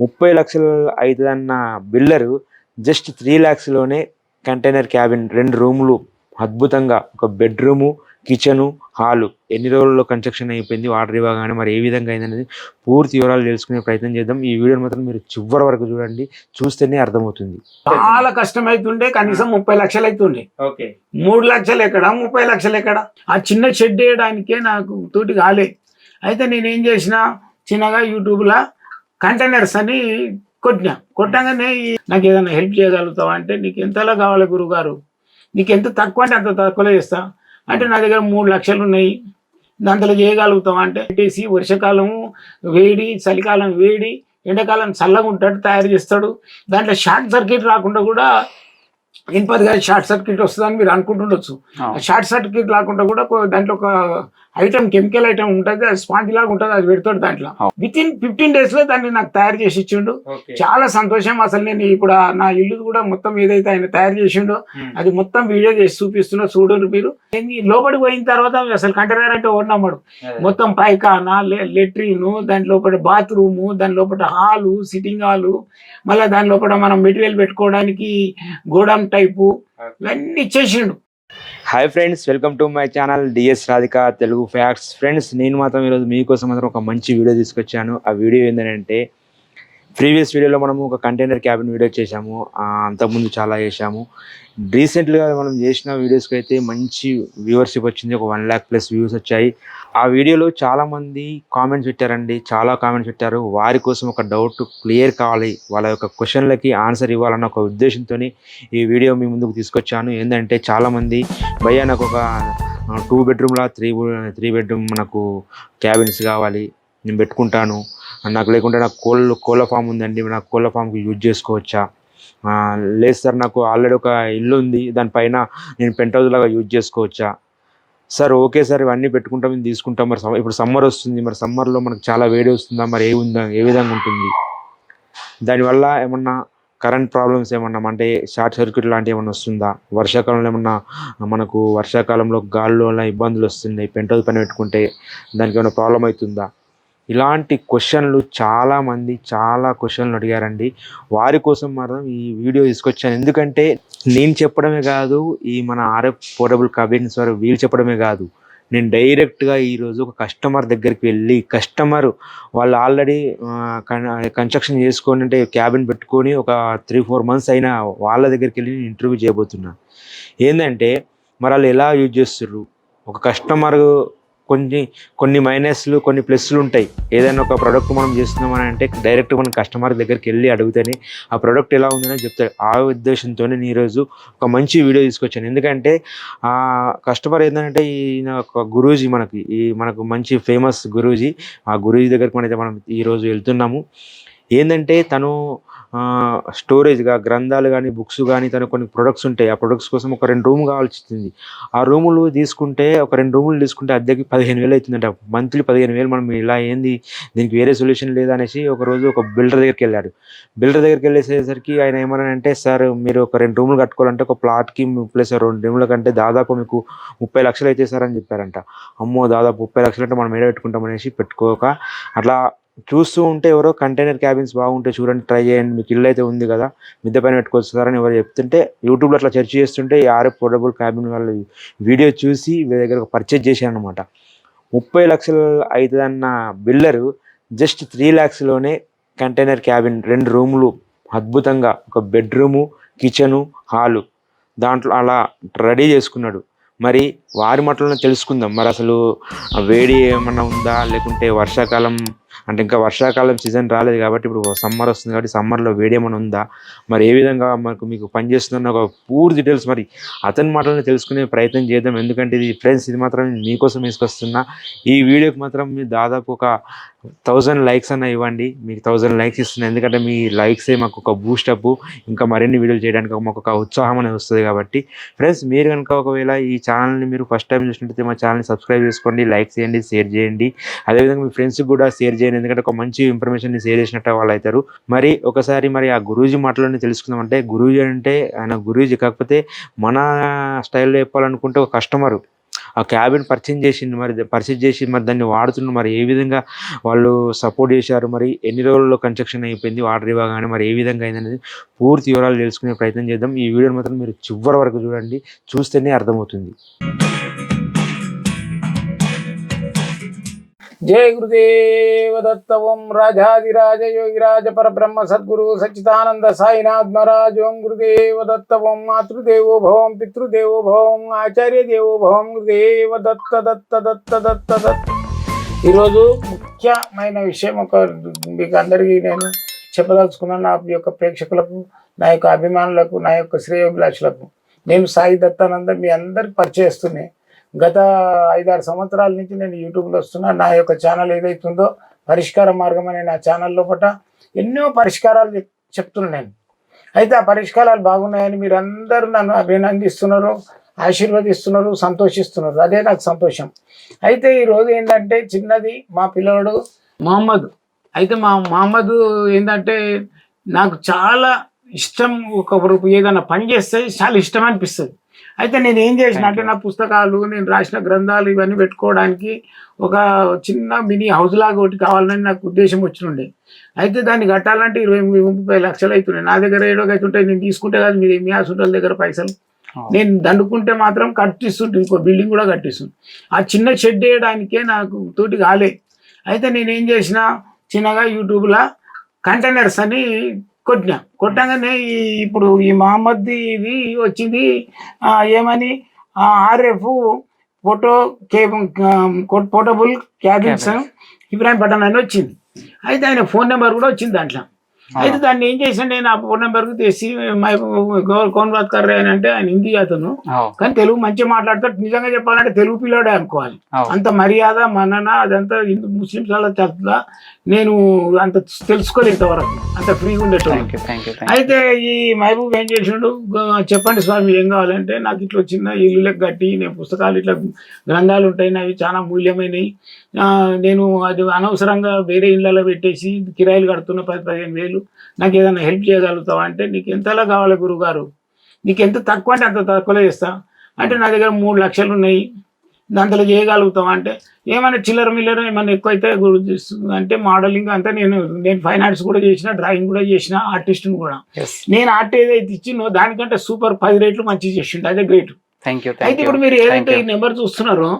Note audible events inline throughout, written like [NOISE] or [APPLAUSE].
ముప్పై లక్షలు అవుతుందన్న బిల్డరు జస్ట్ త్రీ ల్యాక్స్లోనే కంటైనర్ క్యాబిన్ రెండు రూములు. అద్భుతంగా. ఒక బెడ్రూము కిచెను హాలు. ఎన్ని రోజుల్లో కన్స్ట్రక్షన్ అయిపోయింది వాటర్ ఇవ్వగానే మరి ఏ విధంగా అయిందనేది పూర్తి వివరాలు తెలుసుకునే ప్రయత్నం చేద్దాం. ఈ వీడియోని మాత్రం మీరు చివరి వరకు చూడండి. చూస్తేనే అర్థమవుతుంది. చాలా కష్టమైతుండే కనీసం ముప్పై లక్షలు అవుతుండే ఓకే. మూడు లక్షలు ఎక్కడ ముప్పై లక్షలు ఎక్కడ? ఆ చిన్న షెడ్ వేయడానికే నాకు తోటి కాలే. అయితే నేను ఏం చేసిన చిన్నగా యూట్యూబ్లో కంటైనర్స్ అని కొట్టినా. కొట్టగానే నాకు ఏదైనా హెల్ప్ చేయగలుగుతావా అంటే నీకు ఎంతలా కావాలి గురుగారు? నీకు ఎంత తక్కువ అంటే అంత తక్కువలో చేస్తా. అంటే నా దగ్గర మూడు లక్షలు ఉన్నాయి. దాంట్లో చేయగలుగుతావా అంటే పెట్టేసి వర్షాకాలం వేడి చలికాలం వేడి ఎండాకాలం చల్లగా ఉంటాడు తయారు చేస్తాడు. దాంట్లో షార్ట్ సర్క్యూట్ రాకుండా కూడా ఇనుపది గారి షార్ట్ సర్క్యూట్ వస్తుందని మీరు అనుకుంటుండొచ్చు. ఆ. షార్ట్ సర్క్యూట్ రాకుండా కూడా దాంట్లో ఒక ఐటమ్ కెమికల్ ఐటమ్ ఉంటుంది అది స్పాంజ్ లాగా ఉంటుంది అది పెడతాడు దాంట్లో. విత్ ఇన్ ఫిఫ్టీన్ డేస్లో దాన్ని నాకు తయారు చేసి ఇచ్చిండు. చాలా సంతోషం అసలు నేను ఇప్పుడు నా ఇల్లు కూడా మొత్తం ఏదైతే ఆయన తయారు చేసిండో అది మొత్తం వీడియో చేసి చూపిస్తున్నా చూడండి మీరు. లోపలికి పోయిన తర్వాత అసలు కంటైనర్ అంటే నమ్మడు. మొత్తం పైకానా లెట్రిన్ దాని లోపల బాత్రూము దాని లోపల హాలు సిట్టింగ్ హాలు మళ్ళీ దాని లోపల మనం మెటీరియల్ పెట్టుకోవడానికి గోడౌన్ టైపు ఇవన్నీ ఇచ్చేసిండు hi friends welcome to my channel DS Radhika Telugu facts friends నేను మాత్రం ఈరోజు మీకోసం మాత్రం ఒక మంచి వీడియో తీసుకొచ్చాను. ఆ వీడియో ఏంటంటే ప్రీవియస్ వీడియోలో మనము ఒక కంటైనర్ క్యాబిన్ వీడియో చేశాము. అంతకుముందు చాలా చేశాము. రీసెంట్గా మనం చేసిన వీడియోస్కి అయితే మంచి వ్యూవర్షిప్ వచ్చింది. ఒక వన్ ల్యాక్ ప్లస్ వ్యూస్ వచ్చాయి. ఆ వీడియోలో చాలామంది కామెంట్స్ పెట్టారండి. చాలా కామెంట్స్ పెట్టారు. వారి కోసం ఒక డౌట్ క్లియర్ కావాలి. వాళ్ళ యొక్క క్వశ్చన్లకి ఆన్సర్ ఇవ్వాలన్న ఒక ఉద్దేశంతో ఈ వీడియో మీ ముందుకు తీసుకొచ్చాను. ఏంటంటే చాలామంది భయ్యా నాకు ఒక టూ బెడ్రూమ్లా త్రీ త్రీ బెడ్రూమ్ మనకు క్యాబిన్స్ కావాలి. నేను పెట్టుకుంటాను. నాకు లేకుంటే నాకు కోళ్ళు కోళ్ళ ఫామ్ ఉందండి. నాకు కోళ్ళ ఫామ్కి యూజ్ చేసుకోవచ్చా? లేదు సార్ నాకు ఆల్రెడీ ఒక ఇల్లు ఉంది. దానిపైన నేను పెంట్ హౌస్ లాగా యూజ్ చేసుకోవచ్చా? సార్ ఓకే సార్ ఇవన్నీ పెట్టుకుంటాం మేము తీసుకుంటాం. మరి ఇప్పుడు సమ్మర్ వస్తుంది. మరి సమ్మర్లో మనకు చాలా వేడి వస్తుందా? మరి ఏ ఉందా ఏ విధంగా ఉంటుంది? దానివల్ల ఏమన్నా కరెంట్ ప్రాబ్లమ్స్ ఏమన్నా అంటే షార్ట్ సర్క్యూట్ లాంటివి ఏమన్నా వస్తుందా? వర్షాకాలంలో ఏమన్నా మనకు వర్షాకాలంలో గాల్లో ఇబ్బందులు వస్తున్నాయి? పెంట్ హౌస్ పని పెట్టుకుంటే దానికి ఏమైనా ప్రాబ్లం అవుతుందా? ఇలాంటి క్వశ్చన్లు చాలామంది చాలా క్వశ్చన్లు అడిగారండి. వారి కోసం మాత్రం ఈ వీడియో తీసుకొచ్చాను. ఎందుకంటే నేను చెప్పడమే కాదు ఈ మన ఆర్ఎఫ్ పోర్టబుల్ కబిన్స్ వారు వీళ్ళు చెప్పడమే కాదు. నేను డైరెక్ట్గా ఈరోజు ఒక కస్టమర్ దగ్గరికి వెళ్ళి కస్టమర్ వాళ్ళు ఆల్రెడీ కన్స్ట్రక్షన్ చేసుకొని అంటే క్యాబిన్ పెట్టుకొని ఒక త్రీ ఫోర్ మంత్స్ అయినా వాళ్ళ దగ్గరికి వెళ్ళి నేను ఇంటర్వ్యూ చేయబోతున్నాను ఏంటంటే మరి వాళ్ళు ఎలా యూజ్ చేస్తున్నారు ఒక కస్టమర్ కొన్ని కొన్ని మైనస్లు కొన్ని ప్లస్లు ఉంటాయి. ఏదైనా ఒక ప్రోడక్ట్ మనం చేస్తున్నామని అంటే డైరెక్ట్ మనం కస్టమర్ దగ్గరికి వెళ్ళి అడిగితేనే ఆ ప్రోడక్ట్ ఎలా ఉందని చెప్తారు. ఆ ఉద్దేశంతో నేను ఈరోజు ఒక మంచి వీడియో తీసుకొచ్చాను. ఎందుకంటే ఆ కస్టమర్ ఏంటంటే ఈయన ఒక గురూజీ మనకి. ఈ మనకు మంచి ఫేమస్ గురూజీ. ఆ గురూజీ దగ్గరికి మనైతే మనం ఈరోజు వెళ్తున్నాము. ఏంటంటే తను స్టోరేజ్గా గ్రంథాలు కానీ బుక్స్ కానీ తను కొన్ని ప్రొడక్ట్స్ ఉంటాయి. ఆ ప్రొడక్ట్స్ కోసం ఒక రెండు రూమ్ కావాల్సింది. ఆ రూములు తీసుకుంటే ఒక రెండు రూములు తీసుకుంటే అద్దెకి పదిహేను వేలు అవుతుందంట. మంత్లీ పదిహేను వేలు మనం ఇలా ఏంది? దీనికి వేరే సొల్యూషన్ లేదనేసి అనేసి ఒక రోజు ఒక బిల్డర్ దగ్గరికి వెళ్ళాడు. బిల్డర్ దగ్గరికి వెళ్ళేసేసరికి ఆయన ఏమన్నానంటే సార్ మీరు ఒక రెండు రూములు కట్టుకోవాలంటే ఒక ప్లాట్కి ప్లస్ రెండు రూముల కంటే దాదాపు మీకు ముప్పై లక్షలు అయితే సార్ అని చెప్పారంట. అమ్మో దాదాపు ముప్పై లక్షలు అంటే మనం ఏడ పెట్టుకుంటాం అనేసి పెట్టుకోక అట్లా చూస్తూ ఉంటే ఎవరో కంటైనర్ క్యాబిన్స్ బాగుంటే చూడండి ట్రై చేయండి. మీకు ఇల్లు అయితే ఉంది కదా మిద్దె పైన పెట్టుకొస్తారని ఎవరు చెప్తుంటే యూట్యూబ్లో అట్లా సెర్చ్ చేస్తుంటే ఈ ఆర్ఎఫ్ పోర్టబుల్ క్యాబిన్ వాళ్ళ వీడియో చూసి వీళ్ళ దగ్గర పర్చేజ్ చేశాను అనమాట ముప్పై లక్షలు అవుతుందన్న బిల్డరు జస్ట్ త్రీ ల్యాక్స్లోనే కంటైనర్ క్యాబిన్ రెండు రూములు అద్భుతంగా ఒక బెడ్రూము కిచెను హాలు దాంట్లో అలా రెడీ చేసుకున్నాడు. మరి వారి మాటలను తెలుసుకుందాం. మరి అసలు వేడి ఏమన్నా ఉందా? లేకుంటే వర్షాకాలం అంటే ఇంకా వర్షాకాలం సీజన్ రాలేదు కాబట్టి ఇప్పుడు సమ్మర్ వస్తుంది కాబట్టి సమ్మర్లో వేడి ఏమైనా ఉందా? మరి ఏ విధంగా మనకు మీకు పనిచేస్తుందన్న ఒక పూర్తి డీటెయిల్స్ మరి అతని మాటలను తెలుసుకునే ప్రయత్నం చేద్దాం. ఎందుకంటే ఇది ఫ్రెండ్స్ ఇది మాత్రం మీకోసం తీసుకొస్తున్నా ఈ వీడియోకి మాత్రం మీరు దాదాపు ఒక థౌజండ్ లైక్స్ అన్న ఇవ్వండి. మీకు థౌజండ్ లైక్స్ ఇస్తున్నాయి ఎందుకంటే మీ లైక్సే మాకు ఒక బూస్టప్ ఇంకా మరిన్ని వీడియోలు చేయడానికి మాకు ఒక ఉత్సాహం అనేది వస్తుంది కాబట్టి. ఫ్రెండ్స్ మీరు కనుక ఒకవేళ ఈ ఛానల్ని మీరు ఫస్ట్ టైం చూసినట్టయితే మా ఛానల్ని సబ్స్క్రైబ్ చేసుకోండి లైక్ చేయండి షేర్ చేయండి. అదేవిధంగా మీ ఫ్రెండ్స్కి కూడా షేర్ చేయండి. ఎందుకంటే ఒక మంచి ఇన్ఫర్మేషన్ని షేర్ చేసినట్టు వాళ్ళు అవుతారు. మరి ఒకసారి మరి ఆ గురూజీ మాటలని తెలుసుకుందాం అంటే గురూజీ అంటే ఆయన గురూజీ కాకపోతే మన స్టైల్లో చెప్పాలనుకుంటే ఒక కస్టమర్. ఆ క్యాబిన్ పర్చేజ్ చేసింది మరి పర్చేజ్ చేసి మరి దాన్ని వాడుతున్న మరి ఏ విధంగా వాళ్ళు సపోర్ట్ చేశారు మరి ఎన్ని రోజుల్లో కన్స్ట్రక్షన్ అయిపోయింది వాటర్ ఇవ్వగానే మరి ఏ విధంగా అయిందనేది పూర్తి వివరాలు తెలుసుకునే ప్రయత్నం చేద్దాం. ఈ వీడియోని మాత్రం మీరు చివరి వరకు చూడండి చూస్తేనే అర్థమవుతుంది. జయ గురుదేవ దత్త ఓం రాజాదిరాజ యోగిరాజ పరబ్రహ్మ సద్గురు సచ్చిదానంద సాయినాథ్ మహారాజ్ ఓం గురుదేవ దత్త ఓం మాతృదేవో భవం పితృదేవో భవం ఆచార్య దేవో భవం గురుదేవ దత్త దత్త దత్త దత్త దత్త ఈరోజు ముఖ్యమైన విషయం ఒక మీకు అందరికీ నేను చెప్పదలుచుకున్నాను నా యొక్క ప్రేక్షకులకు నా యొక్క అభిమానులకు నా యొక్క శ్రేయోభిలాషులకు. నేను సాయి దత్తానంద మీ అందరికి పరిచయిస్తున్నాయి గత ఐదారు సంవత్సరాల నుంచి నేను యూట్యూబ్లో వస్తున్నా. నా యొక్క ఛానల్ ఏదైతుందో పరిష్కార మార్గం అనే నా ఛానల్ లోపల ఎన్నో పరిష్కారాలు చెప్- నేను. అయితే ఆ పరిష్కారాలు బాగున్నాయని మీరు అందరూ నన్ను అభినందిస్తున్నారు ఆశీర్వదిస్తున్నారు సంతోషిస్తున్నారు. అదే నాకు సంతోషం. అయితే ఈరోజు ఏంటంటే చిన్నది మా పిల్లవాడు మహమ్మద్. అయితే మా మహమ్మద్ ఏంటంటే నాకు చాలా ఇష్టం. ఒక ఏదైనా పని చేస్తే చాలా ఇష్టం అనిపిస్తుంది. అయితే నేను ఏం చేసిన అంటే నా పుస్తకాలు నేను రాసిన గ్రంథాలు ఇవన్నీ పెట్టుకోవడానికి ఒక చిన్న మినీ హౌస్ లాగా ఒకటి కావాలని నాకు ఉద్దేశం వచ్చినుండే. అయితే దాన్ని కట్టాలంటే ఇరవై ముప్పై లక్షలు అవుతున్నాయి. నా దగ్గర ఏడో అవుతుంటాయి నేను తీసుకుంటే కాదు మీరు మీ హాస్పిటల్ దగ్గర పైసలు. నేను దండుకుంటే మాత్రం కట్టిస్తుంటే ఇంకో బిల్డింగ్ కూడా కట్టిస్తుంది. ఆ చిన్న షెడ్ వేయడానికే నాకు తోటి కాలే. అయితే నేను ఏం చేసిన చిన్నగా యూట్యూబ్లో కంటైనర్స్ అని కొట్టినా. కొట్టగానే ఈ ఇప్పుడు ఈ మహమ్మద్ ఇది వచ్చింది. ఏమని? RF photo cable portable cabins Ibrahim Pathan అని వచ్చింది. అయితే ఆయన ఫోన్ నెంబర్ కూడా వచ్చింది దాంట్లో. అయితే దాన్ని ఏం చేసాను నేను? ఆ ఫోన్ నెంబర్కి తీసి కోన్ బాత్ కర్రే అని అంటే ఆయన హిందీ అతను. కానీ తెలుగు మంచిగా మాట్లాడతాడు. నిజంగా చెప్పాలంటే తెలుగు పిల్లోడే అనుకోవాలి. అంత మర్యాద మనన అదంతా హిందూ ముస్లిమ్స్ అలా చెప్తా నేను అంత తెలుసుకోలేదు ఇంతవరకు. అంత ఫ్రీగా ఉండేటోళ్ళు. అయితే ఈ మహబూబ్ ఏం చేసిండు? చెప్పండి స్వామి ఏం కావాలంటే నాకు ఇట్లా చిన్న ఇల్లు లెక్క కట్టి నేను పుస్తకాలు ఇట్లా గ్రంథాలు ఉంటాయి అవి చాలా మూల్యమైనవి నేను అది అనవసరంగా వేరే ఇళ్ళలో పెట్టేసి కిరాయిలు కడుతున్న పది పదిహేను వేలు నాకు ఏదైనా హెల్ప్ చేయగలుగుతావా అంటే నీకు ఎంతలా కావాలి గురుగారు? నీకు ఎంత తక్కువ అంటే అంత తక్కువలో ఇస్తా అంటే నా దగ్గర మూడు లక్షలు ఉన్నాయి. దాంట్లో చేయగలుగుతావా అంటే ఏమైనా చిల్లర మిల్లర ఏమైనా ఎక్కువ అయితే అంటే మోడలింగ్ అంతా నేను నేను ఫైన్ ఆర్ట్స్ కూడా చేసిన డ్రాయింగ్ కూడా చేసిన ఆర్టిస్ట్ని కూడా. నేను ఆర్ట్ ఏదైతే ఇచ్చినో దానికంటే సూపర్ పది రేట్లు మంచిగా చేసిండు అదే గ్రేట్ థ్యాంక్ యూ అయితే ఇప్పుడు మీరు ఏదైతే ఈ నెంబర్ చూస్తున్నారో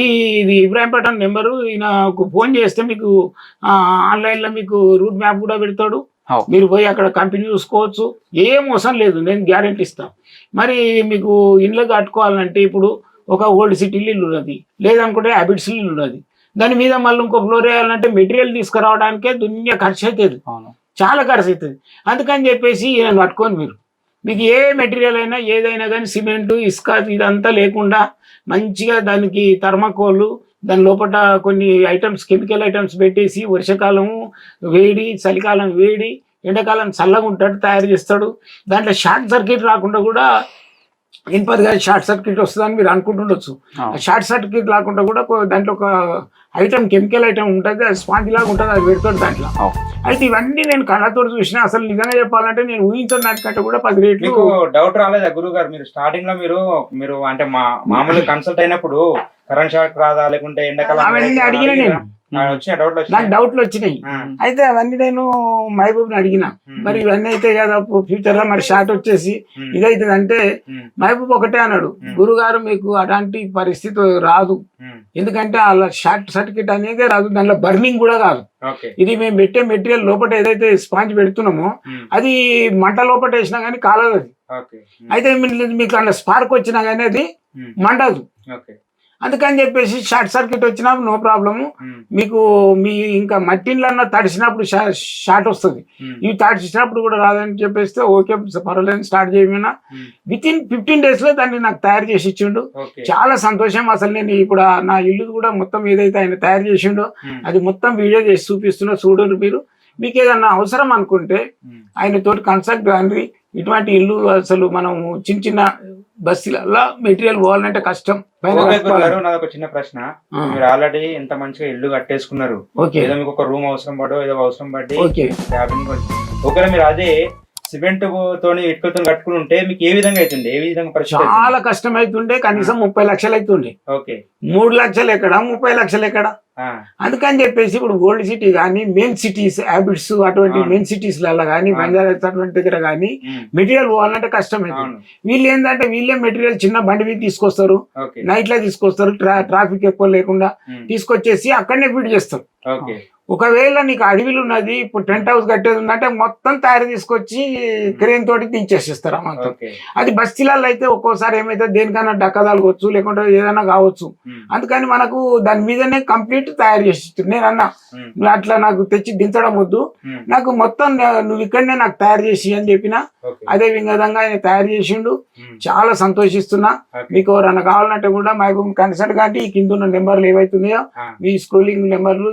ఈ ఇది ఇబ్రాహిం పఠాన్ నెంబరు ఈయనకు ఫోన్ చేస్తే మీకు ఆన్లైన్లో మీకు రూట్ మ్యాప్ కూడా పెడతాడు. మీరు పోయి అక్కడ కంపెనీ చూసుకోవచ్చు. ఏం అవసరం లేదు నేను గ్యారెంటీ ఇస్తాను మరి మీకు ఇండ్లు కట్టుకోవాలంటే ఇప్పుడు ఒక ఓల్డ్ సిటీ ఇల్లు ఉన్నది లేదనుకుంటే హ్యాబిట్స్ ఇల్లు ఉన్నది. దాని మీద మళ్ళీ ఇంకో ఫ్లోర్ వేయాలంటే మెటీరియల్ తీసుకురావడానికే దునియా ఖర్చు అవుతుంది చాలా ఖర్చు అవుతుంది అందుకని చెప్పేసి ఈయన పట్టుకోండి మీరు. మీకు ఏ మెటీరియల్ అయినా ఏదైనా కానీ సిమెంట్ ఇసుక ఇదంతా లేకుండా మంచిగా దానికి థర్మాకోల్ దాని లోపల కొన్ని ఐటమ్స్ కెమికల్ ఐటమ్స్ పెట్టేసి వర్షాకాలము వేడి చలికాలం వేడి ఎండాకాలం చల్లగా ఉంటాడు తయారు చేస్తాడు దాంట్లో షార్ట్ సర్క్యూట్ రాకుండా కూడా ఇనుపదిగా షార్ట్ సర్క్యూట్ వస్తుందని మీరు అనుకుంటుండొచ్చు. షార్ట్ సర్క్యూట్ రాకుండా కూడా దాంట్లో ఒక ఐటమ్ కెమికల్ ఐటమ్ ఉంటుంది అది స్పాంజ్ లాగా ఉంటుంది అది పెడతాడు దాంట్లో. అయితే ఇవన్నీ నేను కళ్ళతో చూసిన అసలు నిజంగా చెప్పాలంటే నేను ఊహించిన దానికంటే కూడా పది రేట్లు డౌట్ రాలేదా గురువు గారు మీరు స్టార్టింగ్లో మీరు మీరు అంటే మా మామూలు కన్సల్ట్ అయినప్పుడు కరెంట్ షాక్ రాదా లేకుంటే ఎండాకాలం అవన్నీ అడిగిన నేను. నాకు డౌట్లు వచ్చినాయి. అయితే అవన్నీ నేను మహబూబ్ని అడిగిన. మరి ఇవన్నీ అయితే కదా ఫ్యూచర్లో మరి షార్ట్ వచ్చేసి ఇదైతుంది అంటే మహబూబ్ ఒకటే అన్నాడు. గురుగారు మీకు అలాంటి పరిస్థితి రాదు. ఎందుకంటే అలా షార్ట్ సర్క్యూట్ అనేది రాదు దాంట్లో బర్నింగ్ కూడా కాదు. ఇది మేము పెట్టే మెటీరియల్ లోపల ఏదైతే స్పాంజ్ పెడుతున్నామో అది మంట లోపల వేసినా కానీ కాలదు అది. అయితే మీకు అలా స్పార్క్ వచ్చినా కానీ అది మండదు. అందుకని చెప్పేసి షార్ట్ సర్క్యూట్ వచ్చినా నో ప్రాబ్లము. మీకు మీ ఇంకా మట్టిన్లన్నా తడిసినప్పుడు షా- షార్ట్ వస్తుంది. ఇవి తడిసినప్పుడు కూడా రాదని చెప్పేస్తే ఓకే పర్వాలేదు స్టార్ట్ చేయమన్నా విత్ ఇన్ ఫిఫ్టీన్ డేస్లో దాన్ని నాకు తయారు చేసి ఇచ్చిండు. చాలా సంతోషం. అసలు నేను ఇప్పుడు నా ఇల్లు కూడా మొత్తం ఏదైతే ఆయన తయారు చేసిండో అది మొత్తం వీడియో చేసి చూపిస్తున్నా చూడండి మీరు. మీకు ఏదన్నా అవసరం అనుకుంటే ఆయన తోటి కన్సల్ట్ కానీ ఇటువంటి ఇల్లు అసలు మనం చిన్న చిన్న బస్సులలో మెటీరియల్ పోవాలంటే కష్టం. ఒక చిన్న ప్రశ్న. మీరు ఆల్రెడీ ఎంత మంచిగా ఇల్లు కట్టేసుకున్నారు. ఏదో మీకు ఒక రూమ్ అవసరం పడో ఏదో అవసరం పడి ఒకవేళ మీరు అదే సిమెంట్ తోని ఇటుకతో కట్టుకుని ఉంటే మీకు ఏ విధంగా అవుతుంది? ఏ విధంగా చాలా కష్టం అవుతుండే కనీసం ముప్పై లక్షలు అవుతుండే. ఓకే. మూడు లక్షలు ఎక్కడ? ముప్పై లక్షలు ఎక్కడ? అందుకని చెప్పేసి ఇప్పుడు గోల్డ్ సిటీ కానీ మెయిన్ సిటీస్ హ్యాబిట్స్ అటువంటి. మెయిన్ సిటీస్లలో కానీ. బంజారా అటువంటి దగ్గర కానీ మెటీరియల్ పోవాలంటే కష్టం వీళ్ళు ఏంటంటే వీళ్ళే మెటీరియల్ చిన్న బండి మీద తీసుకొస్తారు నైట్లో తీసుకొస్తారు ట్రా ట్రాఫిక్ ఎక్కువ లేకుండా. తీసుకొచ్చేసి అక్కడనే ఫిట్ చేస్తారు. ఒకవేళ నీకు అడవిలు ఉన్నది ఇప్పుడు టెంట్ హౌస్ కట్టేది ఉందంటే మొత్తం తయారు తీసుకొచ్చి క్రేన్ తోటి మొత్తం ఓకే అది బస్తీలలో అయితే ఒక్కోసారి ఏమైతే దేనికైనా డక్కదాలుకోవచ్చు లేకుంటే ఏదైనా కావచ్చు. అందుకని మనకు దాని మీదనే కంప్లీట్ తయారు చేసి. నేను అన్నా. నువ్వు అట్లా నాకు తెచ్చి దించడం వద్దు. నాకు మొత్తం నువ్వు ఇక్కడనే నాకు తయారు చేసి అని చెప్పిన అదే విధంగా ఆయన తయారు చేసిండు. చాలా సంతోషిస్తున్నా. మీకు ఎవరన్నా కావాలంటే కూడా మహబూబ్ కన్సల్ట్ కానీ ఈ కింద ఉన్న నెంబర్లు ఏవైతున్నాయో. మీ స్క్రోలింగ్ నెంబర్లు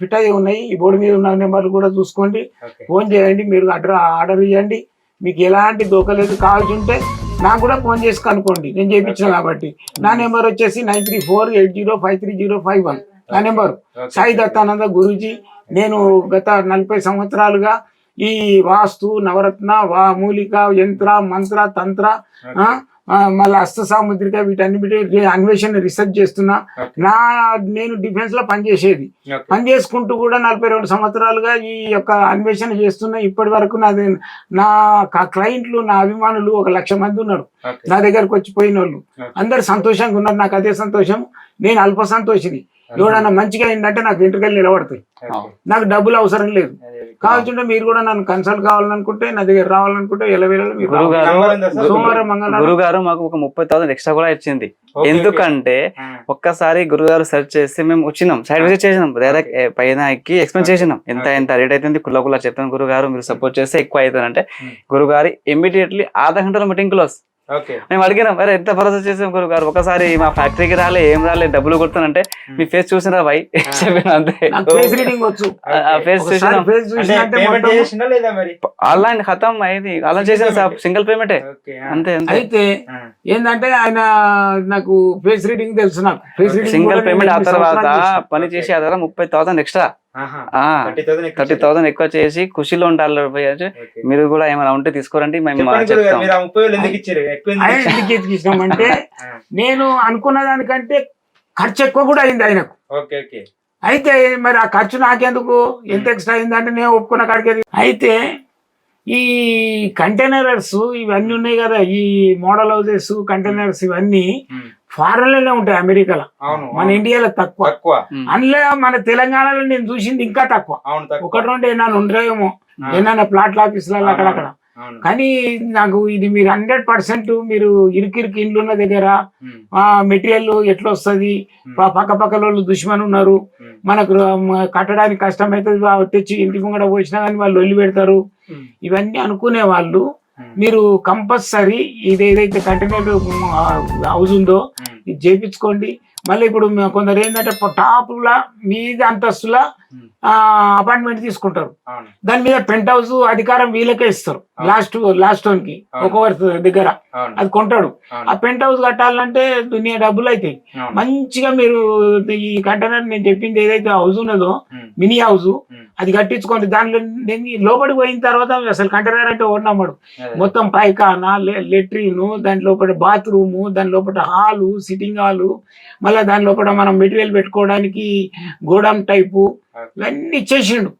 ఫిట్ అయ్యి ఉన్నాయి ఈ బోర్డు మీద ఉన్న నెంబర్లు కూడా చూసుకోండి. ఫోన్ చేయండి మీరు అడ్ర ఆర్డర్ ఇవ్వండి మీకు ఎలాంటి దోకలేదు కావాల్సి ఉంటే నాకు కూడా ఫోన్ చేసి కనుక్కోండి. నేను చేయించిన కాబట్టి. నా నెంబర్ వచ్చేసి nine three four eight zero five three zero five one. నా నెంబర్. సాయి దత్తానంద గురూజీ. నేను గత నలభై సంవత్సరాలుగా ఈ వాస్తు నవరత్న వా మూలిక యంత్ర మంత్ర తంత్ర మళ్ళీ హస్త సాముద్రిక వీటన్నిటి అన్వేషణ రీసెర్చ్ చేస్తున్నా. నా నేను డిఫెన్స్లో పనిచేసేది ఓకే. పని చేసుకుంటూ కూడా నలభై రెండు సంవత్సరాలుగా ఈ యొక్క అన్వేషణ చేస్తున్నా ఇప్పటి వరకు నాది నా క్లయింట్లు నా అభిమానులు ఒక లక్ష మంది ఉన్నారు. నా దగ్గరకు వచ్చి పోయిన వాళ్ళు. అందరు సంతోషంగా ఉన్నారు నాకు అదే సంతోషం నేను అల్ప సంతోషిని ఎవడన్నా మంచిగా అయిందంటే నాకు వెంట్రుకలు నిలబడతాయి. నాకు డబ్బులు అవసరం లేదు. కావాల్సింటే మీరు కూడా నన్ను కన్సల్ట్ కావాలనుకుంటే నా దగ్గర రావాలనుకుంటే ఎలవేళ మీరు గురువు రావాలి. గారు నంబర్ ఉందా సార్? సోమవారం మంగళవారం గురువు గారు మాకు ఒక ముప్పై థౌసండ్ ఎక్స్ట్రా కూడా ఇచ్చింది ఎందుకంటే. ఒక్కసారి గురుగారు సెర్చ్ చేసి మేము వచ్చినాం సైడ్ విజిట్ చేసినాం డైరెక్ట్ పైన ఎక్కి ఎక్స్ప్లెయిన్ చేసినాం ఎంత. ఎంత రేట్ అవుతుంది కుల్ల కుల్ల చెప్తాను గురుగారు మీరు సపోర్ట్ చేస్తే ఎక్కువ అవుతుంది అంటే. గురుగారు ఇమ్మీడియట్లీ ఆధా గంటల మీటింగ్ క్లోజ్ మేము అడిగినాం అరే ఎంత భరోసా చేసాం గురుగారు ఒకసారి మా ఫ్యాక్టరీకి రాలే ఏం రాలే డబ్బులు కొడుతానంటే మీ ఫేస్ చూసినా బాయ్? [LAUGHS] చెప్పిన అంతే. ఫేస్ మరి? ఆన్లైన్ ఖతం అయింది. ఆన్లైన్ చేసిన. సింగిల్ పేమెంటే. అంతే అంతే. అయితే. ఏంటంటే ఆయన నాకు ఫేస్ రీడింగ్ తెలుసు నాకు. సింగిల్ పేమెంట్ ఆ తర్వాత. పని చేసి ఆ తర్వాత ముప్పై థౌసండ్ ఎక్స్ట్రా. ఆహా. 30,000 ఎక్కువ థర్టీ థౌసండ్ ఎక్కువ చేసి ఖుషిలో ఉండాలి ఓకే. మీరు కూడా ఏమైనా ఉంటే తీసుకోరండి మేము ఆ. నేను అనుకున్న దానికంటే ఖర్చు ఎక్కువ కూడా అయింది ఆయనకు. Okay okay. అయితే మరి ఆ ఖర్చు నాకెందుకు? ఎంత ఎక్స్ట్రా అయిందంటే నేను ఒప్పుకున్న కాడికి అయితే ఈ కంటైనర్స్ ఇవన్నీ ఉన్నాయి కదా ఈ మోడల్ హౌసెస్ కంటైనర్స్ ఇవన్నీ. ఫారెన్లోనే ఉంటాయి అమెరికాలో. అవును మన ఇండియాలో తక్కువ. తక్కువ. అందులో మన తెలంగాణలో నేను చూసింది ఇంకా తక్కువ. అవును తక్కువ. ఒకటి రెండు ఏమైనా ఉండరేమో ఆ. ఏమైనా ప్లాట్ల ఆఫీసులలో అక్కడక్కడ. కానీ నాకు ఇది మీరు హండ్రెడ్ పర్సెంట్ మీరు ఇరుకిరికి ఇండ్లు ఉన్న దగ్గర మెటీరియల్ ఎట్లా వస్తుంది. పక్క పక్కల వాళ్ళు దుష్మన్ ఉన్నారు. మనకు కట్టడానికి కష్టం అవుతుంది వా- తెచ్చి ఇంటి ముంగడ పోసినా కానీ వాళ్ళు వెళ్ళి పెడతారు. ఇవన్నీ అనుకునే వాళ్ళు. మీరు కంపల్సరీ ఇది ఏదైతే కంటైనర్ హౌస్ ఉందో. ఇది చేపించుకోండి మళ్ళీ ఇప్పుడు కొందరు ఏంటంటే టాప్ల మీద అంతస్తుల ఉమ్. అపాయింట్మెంట్ తీసుకుంటారు దాని మీద పెంట్ హౌస్ అధికారం వీళ్ళకే ఇస్తారు. లాస్ట్ లాస్ట్కి. ఒక్కొక్కరి దగ్గర అది కొంటాడు ఆ పెంట్ హౌస్ కట్టాలంటే దునియా డబ్బులు అవుతాయి అవును మంచిగా మీరు ఈ కంటైనర్ నేను చెప్పింది ఏదైతే హౌస్ ఉన్నదో. Mini house. అది కట్టించుకోండి దాంట్లో నేను లోపలికి పోయిన తర్వాత అసలు కంటైనర్ అంటే ఓడి నమ్మడు అదే. మొత్తం పైకానా లెట్రిన్ దాని లోపల బాత్రూము దాని లోపల హాలు సిట్టింగ్ హాలు మళ్ళీ దాని లోపల మనం మెటీరియల్ పెట్టుకోవడానికి గోడౌన్ టైపు. ఇవన్నీ ఇచ్చేసిండు.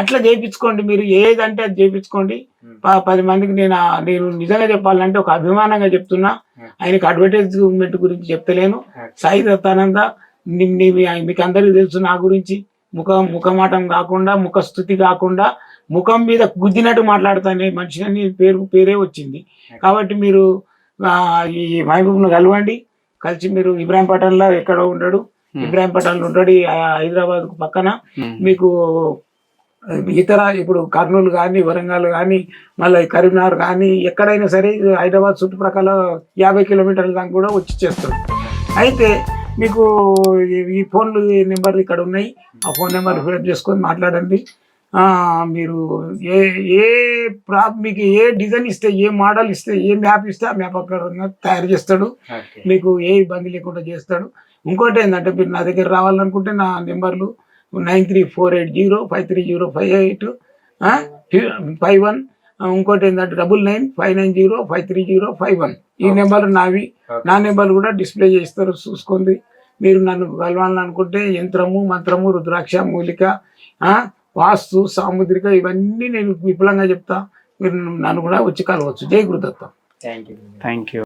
అట్లా చేయించుకోండి మీరు ఏదంటే అది చేయించుకోండి పది మందికి నేను నేను నిజంగా చెప్పాలంటే ఒక అభిమానంగా చెప్తున్నా. ఆయనకి అడ్వర్టైజ్మెంట్ గురించి చెప్తలేను. సాయి దత్తానంద మీకు అందరికీ తెలుసు నా గురించి. ముఖ ముఖమాటం కాకుండా ముఖ స్థుతి కాకుండా ముఖం మీద గుద్దినట్టు మాట్లాడుతానే మనిషి అని పేరు పేరే వచ్చింది. కాబట్టి మీరు ఈ మహబూబ్ను కలవండి. కలిసి మీరు ఇబ్రాహీంపట్నంలో ఎక్కడో ఉంటాడు Hmm. ఇబ్రాహీంపట్నంలో ఉంటాడు హైదరాబాద్ పక్కన. మీకు ఇతర ఇప్పుడు కర్నూలు కానీ వరంగల్ కానీ మళ్ళీ కరీంనగర్ కానీ ఎక్కడైనా సరే హైదరాబాద్ చుట్టుప్రక్కల యాభై కిలోమీటర్ల దాకా కూడా వచ్చి చేస్తారు అయితే మీకు ఈ- ఫోన్లు నెంబర్లు ఇక్కడ ఉన్నాయి ఆ ఫోన్ నెంబర్ ఫిలప్ చేసుకొని మాట్లాడండి మీరు ఏ ఏ ప్రా మీకు ఏ డిజైన్ ఇస్తే ఏ మోడల్ ఇస్తే ఏ మ్యాప్ ఇస్తే ఆ మ్యాప్ అక్కడ తయారు చేస్తాడు. మీకు ఏ ఇబ్బంది లేకుండా చేస్తాడు. ఇంకోటి ఏంటంటే మీరు నా దగ్గర రావాలనుకుంటే నా నెంబర్లు nine three four eight zero five three zero five eight five one. ఇంకోటి ఏంటంటే double nine five nine zero five three zero five one. ఈ నెంబర్ నావి. నా నెంబర్ కూడా డిస్ప్లే చేస్తారు చూసుకోండి. మీరు నన్ను కలవాలని అనుకుంటే యంత్రము మంత్రము రుద్రాక్ష మూలిక వాస్తు సాముద్రిక ఇవన్నీ నేను విపులంగా చెప్తా. మీరు నన్ను కూడా వచ్చి కలవచ్చు. జై గురుదత్తం. Thank you thank you